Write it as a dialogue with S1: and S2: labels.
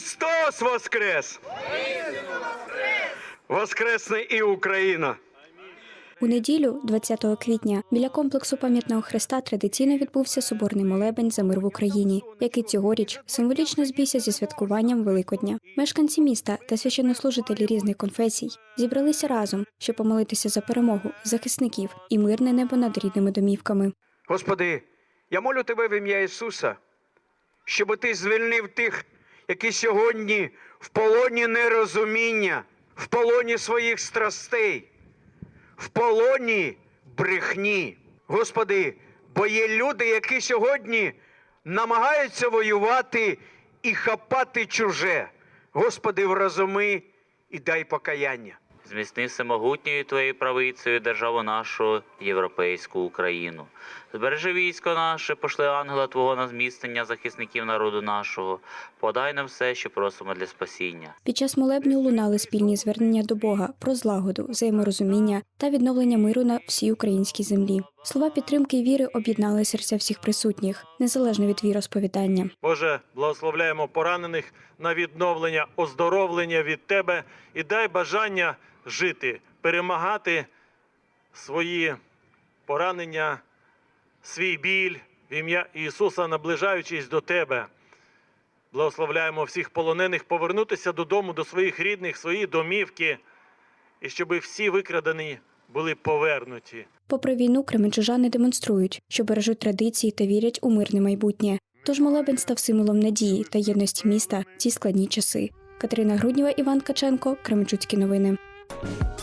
S1: Христос Воскрес! Воскресне і Україна!
S2: У неділю, 20 квітня, біля комплексу пам'ятного хреста традиційно відбувся соборний молебень за мир в Україні, який цьогоріч символічно збігся зі святкуванням Великодня. Мешканці міста та священнослужителі різних конфесій зібралися разом, щоб помолитися за перемогу захисників і мирне небо над рідними домівками.
S1: Господи, я молю Тебе в ім'я Ісуса, щоб Ти звільнив тих, які сьогодні в полоні нерозуміння, в полоні своїх страстей, в полоні брехні. Господи, бо є люди, які сьогодні намагаються воювати і хапати чуже. Господи, вразуми і дай покаяння.
S3: Зміцни всемогутньою твоєю правицею державу нашу, європейську Україну. Збережи військо наше, пошли ангела Твого на зміцнення захисників народу нашого. Подай нам все, що просимо для спасіння.
S2: Під час молебню лунали спільні звернення до Бога про злагоду, взаєморозуміння та відновлення миру на всій українській землі. Слова підтримки і віри об'єднали серця всіх присутніх, незалежно від віросповідання.
S4: Боже, благословляємо поранених на відновлення, оздоровлення від Тебе і дай бажання жити, перемагати свої поранення, свій біль в ім'я Ісуса, наближаючись до Тебе. Благословляємо всіх полонених повернутися додому, до своїх рідних, свої домівки, і щоб всі викрадені були повернуті.
S2: Попри війну, кременчужани демонструють, що бережуть традиції та вірять у мирне майбутнє. Тож молебень став символом надії та єдності міста в ці складні часи. Катерина Грудніва, Іван Каченко, Кременчуцькі новини. Bye.